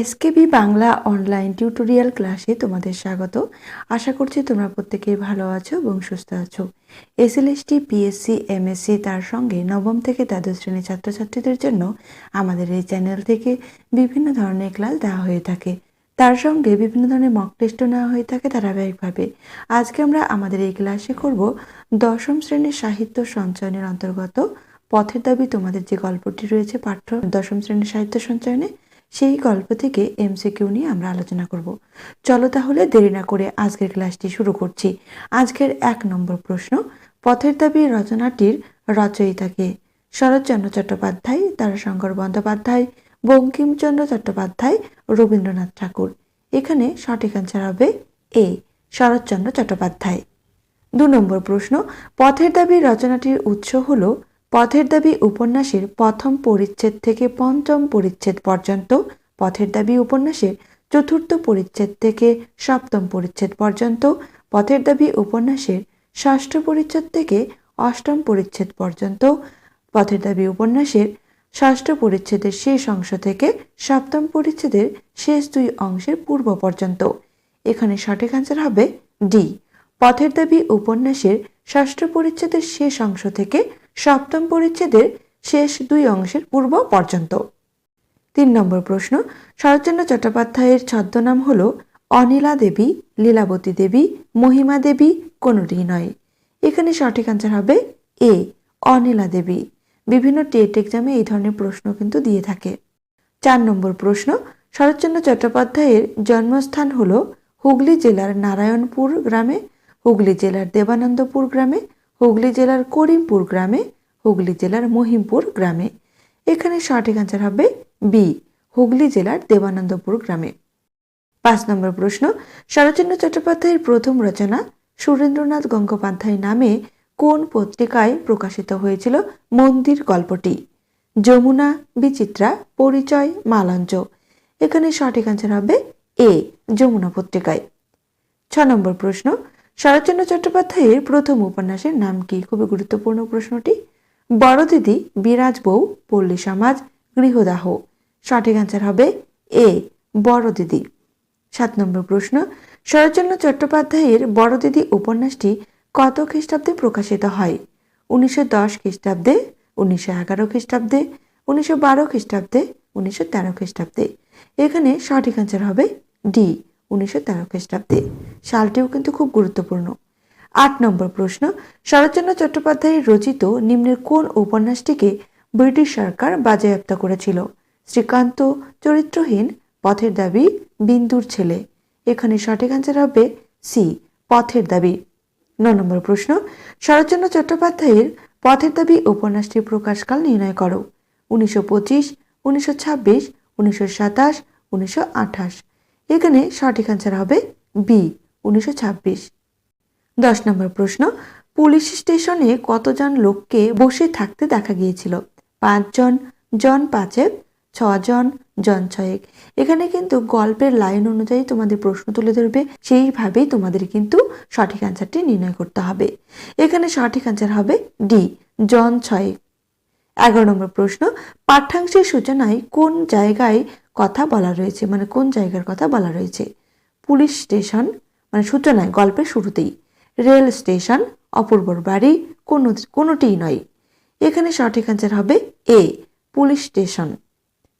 SKB Bangla online tutorial ক্লাসে তোমাদের স্বাগত। আশা করছি তোমরা প্রত্যেকেই ভালো আছো এবং সুস্থ আছো। এসএলএসটি, পিএসসি, এমএসসি তার সঙ্গে নবম থেকে দ্বাদশ শ্রেণির ছাত্রছাত্রীদের জন্য আমাদের এই চ্যানেল থেকে বিভিন্ন ধরনের ক্লাস দেওয়া হয়ে থাকে। তার সঙ্গে বিভিন্ন ধরনের মক টেস্টও নেওয়া হয়ে থাকে ধারাবাহিকভাবে। আজকে আমরা আমাদের এই ক্লাসে করব দশম শ্রেণির সাহিত্য সঞ্চয়নের অন্তর্গত পথের দাবি। তোমাদের যে গল্পটি রয়েছে পাঠ্য দশম শ্রেণির সাহিত্য সঞ্চয়নে সেই গল্প থেকে এমসিকিউ নিয়ে আমরা আলোচনা করব। চলো তাহলে দেরি না করে আজকের ক্লাসটি শুরু করছি। আজকের এক নম্বর প্রশ্ন, পথের দাবি রচনাটির রচয়িতাকে শরৎচন্দ্র চট্টোপাধ্যায়, তারাশঙ্কর বন্দ্যোপাধ্যায়, বঙ্কিমচন্দ্র চট্টোপাধ্যায়, রবীন্দ্রনাথ ঠাকুর। এখানে সঠিক অ্যান্সার হবে এ শরৎচন্দ্র চট্টোপাধ্যায়। দু নম্বর প্রশ্ন, পথের দাবি রচনাটির উৎস হল পথের দাবি উপন্যাসের প্রথম পরিচ্ছেদ থেকে পঞ্চম পরিচ্ছেদ পর্যন্ত, পথের দাবি উপন্যাসের চতুর্থ পরিচ্ছেদ থেকে সপ্তম পরিচ্ছেদ পর্যন্ত, পথের দাবি উপন্যাসের ষষ্ঠ পরিচ্ছেদ থেকে অষ্টম পরিচ্ছেদ পর্যন্ত, পথের দাবি উপন্যাসের ষষ্ঠ পরিচ্ছেদের শেষ অংশ থেকে সপ্তম পরিচ্ছেদের শেষ দুই অংশের পূর্ব পর্যন্ত। এখানে সঠিক অ্যান্সার হবে ডি। পথের দাবি উপন্যাসের ষষ্ঠ পরিচ্ছেদের শেষ অংশ থেকে সপ্তম পরিচ্ছেদের শেষ দুই অংশের পূর্ব পর্যন্ত। তিন নম্বর প্রশ্ন, শরৎচন্দ্র চট্টোপাধ্যায়ের ছদ্মনাম হল অনিলা দেবী, লীলাবতী দেবী, মহিমা দেবী কোনোটি নয়। এখানে সঠিক অ্যান্সার হবে এ, অনিলা দেবী। বিভিন্ন টেট এক্সামে এই ধরনের প্রশ্ন কিন্তু দিয়ে থাকে। চার নম্বর প্রশ্ন, শরৎচন্দ্র চট্টোপাধ্যায়ের জন্মস্থান হল হুগলি জেলার নারায়ণপুর গ্রামে, হুগলি জেলার দেবানন্দপুর গ্রামে হুগলি জেলার করিমপুর গ্রামে, হুগলি জেলার মহিমপুর গ্রামে। এখানে সঠিক অ্যান্সার হবে বি, হুগলি জেলার দেবানন্দপুর গ্রামে। পাঁচ নম্বর প্রশ্ন, শরৎচন্দ্র চট্টোপাধ্যায়ের প্রথম রচনা সুরেন্দ্রনাথ গঙ্গোপাধ্যায় নামে কোন পত্রিকায় প্রকাশিত হয়েছিল মন্দির গল্পটি? যমুনা, বিচিত্রা, পরিচয়, মালঞ্চ। এখানে সঠিক অ্যান্সার হবে এ, যমুনা পত্রিকায়। ছ নম্বর প্রশ্ন শরৎচন্দ্র চট্টোপাধ্যায়ের প্রথম উপন্যাসের নাম কি? খুবই গুরুত্বপূর্ণ প্রশ্নটি। বড় দিদি বিরাজ বউ, পল্লী সমাজ, গৃহদাহ। সঠিক অ্যান্সার হবে এ বড় দিদি সাত নম্বর প্রশ্ন, শরৎচন্দ্র চট্টোপাধ্যায়ের বড় দিদি উপন্যাসটি কত খ্রিস্টাব্দে প্রকাশিত হয়? উনিশশো দশ খ্রিস্টাব্দে, উনিশশো এগারো খ্রিস্টাব্দে, উনিশশো বারো খ্রিস্টাব্দে, উনিশশো তেরো খ্রিস্টাব্দে। এখানে সঠিক অ্যান্সার হবে ডি উনিশশো তেরো খ্রিস্টাব্দে। সালটিও কিন্তু খুব গুরুত্বপূর্ণ। আট নম্বর প্রশ্ন, শরৎচন্দ্র চট্টোপাধ্যায়ের রচিত নিম্নের কোন উপন্যাসটিকে ব্রিটিশ সরকার বাজেয়াপ্ত করেছিল? শ্রীকান্ত, চরিত্রহীন, পথের দাবি, বিন্দুর ছেলে। এখানে সঠিক অ্যান্সার হবে সি পথের দাবি। ন নম্বর প্রশ্ন, শরৎচন্দ্র চট্টোপাধ্যায়ের পথের দাবি উপন্যাসটির প্রকাশকাল নির্ণয় করো। উনিশশো পঁচিশ, উনিশশো ছাব্বিশ, উনিশশো সাতাশ, উনিশশো আঠাশ। এখানে সঠিক অ্যান্সার হবে বি উনিশশো দশ নম্বর প্রশ্ন, পুলিশ স্টেশনে কতজন লোককে বসে থাকতে দেখা গিয়েছিল? পাঁচজন, জন পাঁচেক, ছজন, জন ছয়েক। এখানে কিন্তু গল্পের লাইন অনুযায়ী তোমাদের প্রশ্ন তুলে ধরবে। সেইভাবেই তোমাদের কিন্তু সঠিক অ্যান্সারটি নির্ণয় করতে হবে। এখানে সঠিক অ্যান্সার হবে ডি জন ছয়েক। এগারো নম্বর প্রশ্ন, পাঠ্যাংশের সূচনায় কোন জায়গায় কথা বলা রয়েছে মানে কোন জায়গার কথা বলা রয়েছে? পুলিশ স্টেশন মানে সূচনায় গল্পের শুরুতেই। রেল স্টেশন, অপূর্বর বাড়ি, কোনো, কোনোটিই নয়। এখানে সঠিক অ্যান্সার হবে এ, পুলিশ স্টেশন।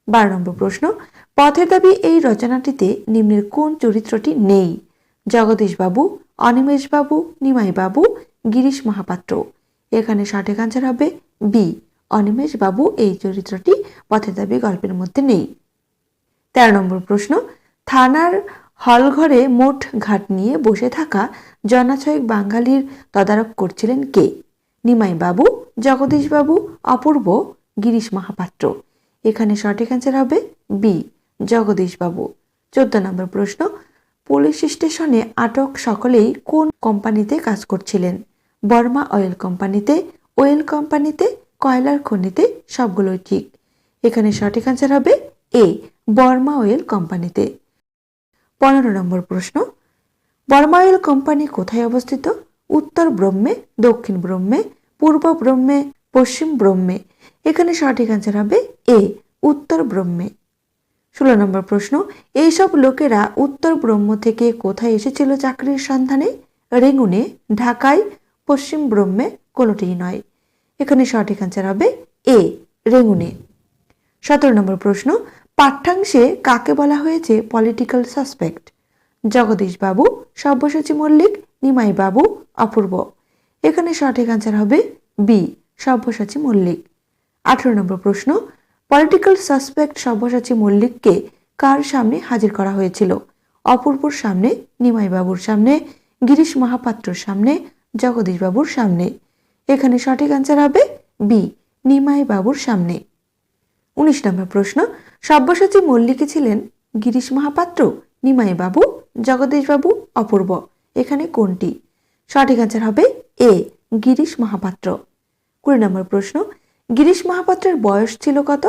বারো নম্বর প্রশ্ন, পথের দাবি এই রচনাটিতে নিম্নের কোন চরিত্রটি নেই? জগদীশবাবু, অনিমেষবাবু, নিমাইবাবু, গিরিশ মহাপাত্র। এখানে সঠিক অ্যান্সার হবে বি, অনিমেষবাবু এই চরিত্রটি পথের দাবি গল্পের মধ্যে নেই। তেরো নম্বর প্রশ্ন, থানার হলঘরে মোট ঘাট নিয়ে বসে থাকা জনাছয়েক বাঙালির তদারক করছিলেন কে? নিমাই বাবু জগদীশ বাবু অপূর্ব, গিরিশ মহাপাত্র। এখানে সঠিক অ্যান্সার হবে বি জগদীশ বাবু চোদ্দ নম্বর প্রশ্ন, পুলিশ স্টেশনে আটক সকলেই কোন কোম্পানিতে কাজ করছিলেন? বর্মা অয়েল কোম্পানিতে, ওয়েল কোম্পানিতে, কয়লার খনিতে, সবগুলোই ঠিক। এখানে সঠিক অ্যান্সার হবে এ বর্মা অয়েল কোম্পানিতে। পনেরো নম্বর প্রশ্ন। বর্মা অয়েল কোম্পানি কোথায় অবস্থিত? উত্তর ব্রহ্মে, দক্ষিণ ব্রহ্মে, পূর্ব ব্রহ্মে, পশ্চিম ব্রহ্মে। এখানে সঠিক অ্যান্সার হবে এ, উত্তর ব্রহ্মে। ষোলো নম্বর প্রশ্ন। এইসব লোকেরা উত্তর ব্রহ্ম থেকে কোথায় এসেছিল চাকরির সন্ধানে? রেঙ্গুনে, ঢাকায়, পশ্চিম ব্রহ্মে কোনোটিই নয়। এখানে সঠিক অ্যান্সার হবে এ, রেঙ্গুনে। সতেরো নম্বর প্রশ্ন। পাঠ্যাংশে কাকে বলা হয়েছে পলিটিক্যাল সাসপেক্ট জগদীশ বাবু সব্যসাচী মল্লিক নিমাই বাবু অপূর্ব। এখানে সঠিক অ্যান্সার হবে বি সব্যসাচী মল্লিক। আঠেরো নম্বর প্রশ্ন পলিটিক্যাল সাসপেক্ট সব্যসাচী মল্লিককে কার সামনে হাজির করা হয়েছিল? অপূর্বর সামনে নিমাই বাবুর সামনে, গিরিশ মহাপাত্রর সামনে জগদীশ বাবুর সামনে। এখানে সঠিক অ্যান্সার হবে বি নিমাই বাবুর সামনে। উনিশ নম্বর প্রশ্ন, সব্যসাচী মল্লিকে ছিলেন গিরিশ মহাপাত্র, নিমাই বাবু, জগদীশ বাবু, অপূর্ব। এখানে কোনটি? সঠিক অ্যান্সার হবে এ, গিরিশ মহাপাত্র। কুড়ি নম্বর প্রশ্ন, গিরিশ মহাপাত্রের বয়স ছিল কত?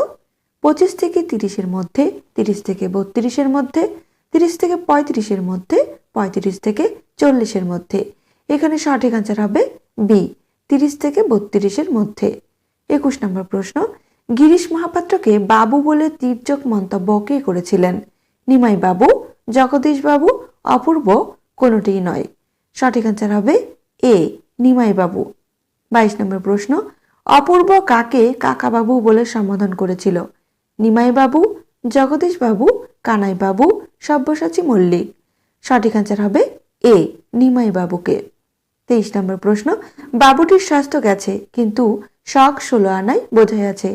পঁচিশ থেকে তিরিশের মধ্যে, তিরিশ থেকে বত্রিশের মধ্যে, তিরিশ থেকে পঁয়ত্রিশের মধ্যে, পঁয়ত্রিশ থেকে চল্লিশের মধ্যে। এখানে সঠিক অ্যান্সার হবে বি, তিরিশ থেকে বত্রিশের মধ্যে। একুশ নম্বর প্রশ্ন গিরিশ মহাপাত্রকে বাবু বলে তীর্যক মন্তব্য কে করেছিলেন? নিমাই বাবু জগদীশ বাবু অপূর্ব কোনোটিই নয়। সঠিক অ্যান্সার হবে এ নিমাই বাবু বাইশ নম্বর প্রশ্ন, অপূর্ব কাকে কাকাবাবু বলে সম্বোধন করেছিল? নিমাই বাবু জগদীশ বাবু কানাই বাবু সব্যসাচী মল্লিক। সঠিক অ্যান্সার হবে এ নিমাই বাবুকে তেইশ নম্বর প্রশ্ন, বাবুটির স্বাস্থ্য গেছে, কিন্তু শখ ষোলো আনায় বোঝাই আছে।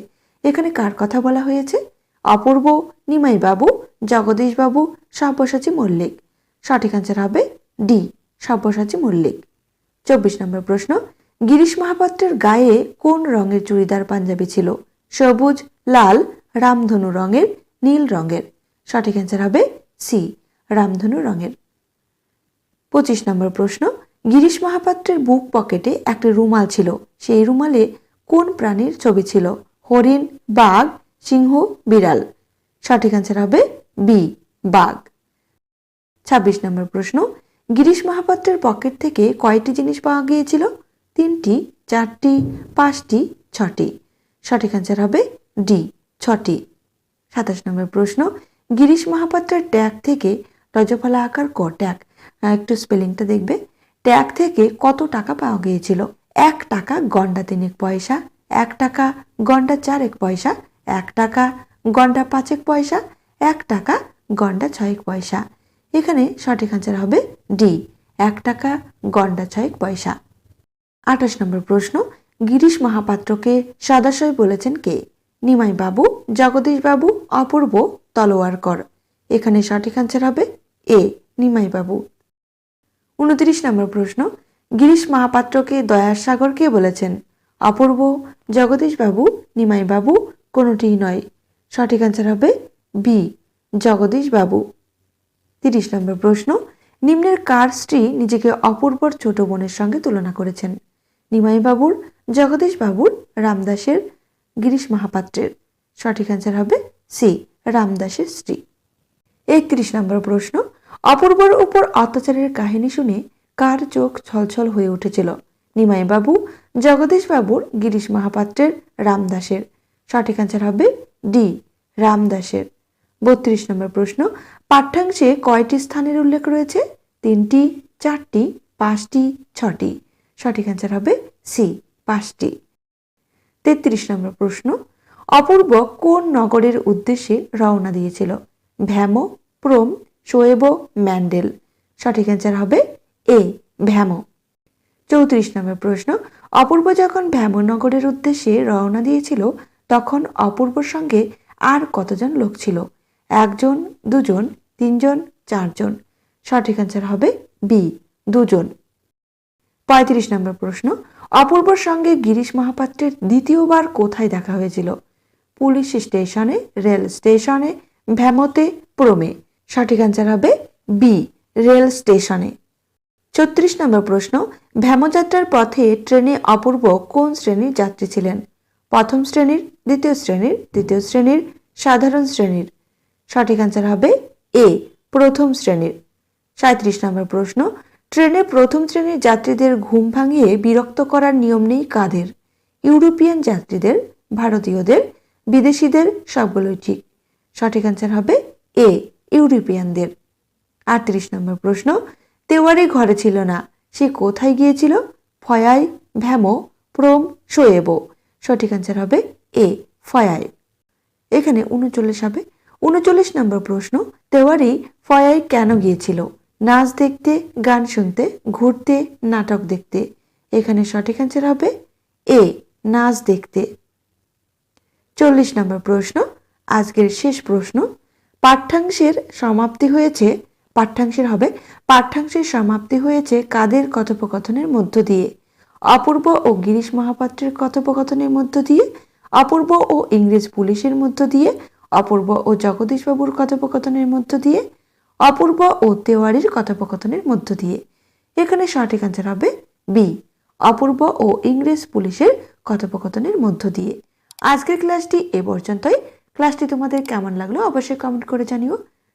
এখানে কার কথা বলা হয়েছে? অপূর্ব নিমাই বাবু জগদীশ বাবু সব্যসাচী মল্লিক। সঠিক অ্যান্সার হবে ডি, সব্যসাচী মল্লিক। চব্বিশ নম্বর প্রশ্ন, গিরিশ মহাপাত্রের গায়ে কোন রঙের চুড়িদার পাঞ্জাবি ছিল? সবুজ, লাল, রামধনু রঙের, নীল রঙের? সঠিক অ্যান্সার হবে সি, রামধনু রঙের। পঁচিশ নম্বর প্রশ্ন, গিরিশ মহাপাত্রের বুক পকেটে একটা রুমাল ছিল। সেই রুমালে কোন প্রাণীর ছবি ছিল? হরিণ, বাঘ, সিংহ, বিড়াল। সঠিক অ্যান্সার হবে বি বাঘ। ছাব্বিশ নম্বর প্রশ্ন, গিরিশ মহাপাত্রের পকেট থেকে কয়টি জিনিস পাওয়া গিয়েছিল? তিনটি, চারটি, পাঁচটি, ছটি। সঠিক অ্যান্সার হবে ডি ছটি। সাতাশ নম্বর প্রশ্ন, গিরিশ মহাপাত্রের ট্যাগ থেকে রজফলা আকার ক ট্যাগ? একটু স্পেলিংটা দেখবে। ট্যাগ থেকে কত টাকা পাওয়া গিয়েছিল? এক টাকা, গন্ডা তিনেক পয়সা। এক টাকা গন্ডা চারেক পয়সা, এক টাকা গন্ডা পাঁচেক পয়সা, এক টাকা গন্ডা ছয়েক পয়সা। এখানে সঠিক অ্যান্সার হবে ডি, এক টাকা গন্ডা ছয়েক পয়সা। আঠাশ নম্বর প্রশ্ন, গিরিশ মহাপাত্রকে সদাশয় বলেছেন কে? নিমাই বাবু, জগদীশ বাবু, অপূর্ব তলোয়ারকর এখানে সঠিক অ্যান্সার হবে এ, নিমাই বাবু। উনত্রিশ নম্বর প্রশ্ন, গিরিশ মহাপাত্রকে দয়ার সাগর কে বলেছেন? অপূর্ব জগদীশ বাবু, নিমাই বাবু, কোনোটিই নয়। সঠিক অ্যান্সার হবে বি জগদীশ বাবু। তিরিশ নম্বর প্রশ্ন, নিম্নের কার স্ত্রী নিজেকে অপূর্বর ছোট বোনের সঙ্গে তুলনা করেছেন? নিমাই বাবুর, জগদীশ বাবুর, রামদাসের, গিরিশ মহাপাত্রের? সঠিক অ্যান্সার হবে সি রামদাসের স্ত্রী। একত্রিশ নম্বর প্রশ্ন, অপূর্বর উপর অত্যাচারের কাহিনী শুনে কার চোখ ছলছল হয়ে উঠেছিল? নিমাই বাবু জগদীশ বাবুর গিরিশ মহাপাত্রের রামদাসের। সঠিক অ্যান্সার হবে ডি, রামদাসের। বত্রিশ নম্বর প্রশ্ন, পাঠ্যাংশে কয়টি স্থানের উল্লেখ রয়েছে? তিনটি, চারটি, পাঁচটি, ছটি। সঠিক অ্যান্সার হবে সি, পাঁচটি। তেত্রিশ নম্বর প্রশ্ন, অপূর্ব কোন নগরের উদ্দেশ্যে রওনা দিয়েছিল? ভ্যামো, প্রোম, শোয়েব, ম্যান্ডেল। সঠিক অ্যান্সার হবে এ, ভ্যামো। চৌত্রিশ নম্বর প্রশ্ন। অপূর্ব যখন ভ্যামনগরের উদ্দেশ্যে রওনা দিয়েছিল, তখন অপূর্বর সঙ্গে আর কতজন লোক ছিল? একজন, দুজন, তিনজন, চারজন? সঠিক অ্যান্সার হবে বি, দুজন। পঁয়ত্রিশ নম্বর প্রশ্ন। অপূর্বর সঙ্গে গিরিশ মহাপাত্রের দ্বিতীয়বার কোথায় দেখা হয়েছিল? পুলিশ স্টেশনে, রেল স্টেশনে, ভ্যামতে, প্রমে। সঠিক অ্যান্সার হবে বি, রেল স্টেশনে। ছত্রিশ নম্বর প্রশ্ন ভ্যামযাত্রার পথে ট্রেনে অপূর্ব কোন শ্রেণির যাত্রী ছিলেন? প্রথম শ্রেণির, দ্বিতীয় শ্রেণির, তৃতীয় শ্রেণির, সাধারণ শ্রেণির? সঠিক অ্যান্সার হবে এ প্রথম শ্রেণির। সাঁত্রিশ নম্বর প্রশ্ন, ট্রেনে প্রথম শ্রেণির যাত্রীদের ঘুম ভাঙিয়ে বিরক্ত করার নিয়ম নেই কাদের? ইউরোপিয়ান যাত্রীদের, ভারতীয়দের, বিদেশিদের, সবগুলোই ঠিক। সঠিক অ্যান্সার হবে এ ইউরোপিয়ানদের। আটত্রিশ নম্বর প্রশ্ন তেওয়ারি ঘরে ছিল না। সে কোথায় গিয়েছিল? ফয়াই, ভ্যামো, প্রোম, শোয়েবো। সঠিক অ্যান্সার হবে এ, ফয়াই। এখানে উনচল্লিশ হবে। উনচল্লিশ নম্বর প্রশ্ন, তেওয়ারি ফয়াই কেন গিয়েছিল? নাচ দেখতে, গান শুনতে, ঘুরতে, নাটক দেখতে। এখানে সঠিক অ্যান্সার হবে এ, নাচ দেখতে। চল্লিশ নম্বর প্রশ্ন, আজকের শেষ প্রশ্ন, পাঠ্যাংশের সমাপ্তি হয়েছে পাঠ্যাংশের হবে। পাঠ্যাংশের সমাপ্তি হয়েছে কাদের কথোপকথনের মধ্য দিয়ে? অপূর্ব ও গিরিশ মহাপাত্রের কথোপকথনের মধ্য দিয়ে? অপূর্ব ও ইংরেজ পুলিশের মধ্য দিয়ে? অপূর্ব ও জগদীশবাবুর কথোপকথনের মধ্য দিয়ে? অপূর্ব ও তেওয়ারির কথোপকথনের মধ্য দিয়ে? এখানে সঠিক অ্যান্সার হবে বি অপূর্ব ও ইংরেজ পুলিশের কথোপকথনের মধ্য দিয়ে। আজকের ক্লাসটি এ পর্যন্তই। ক্লাসটি তোমাদের কেমন লাগল অবশ্যই কমেন্ট করে জানিও।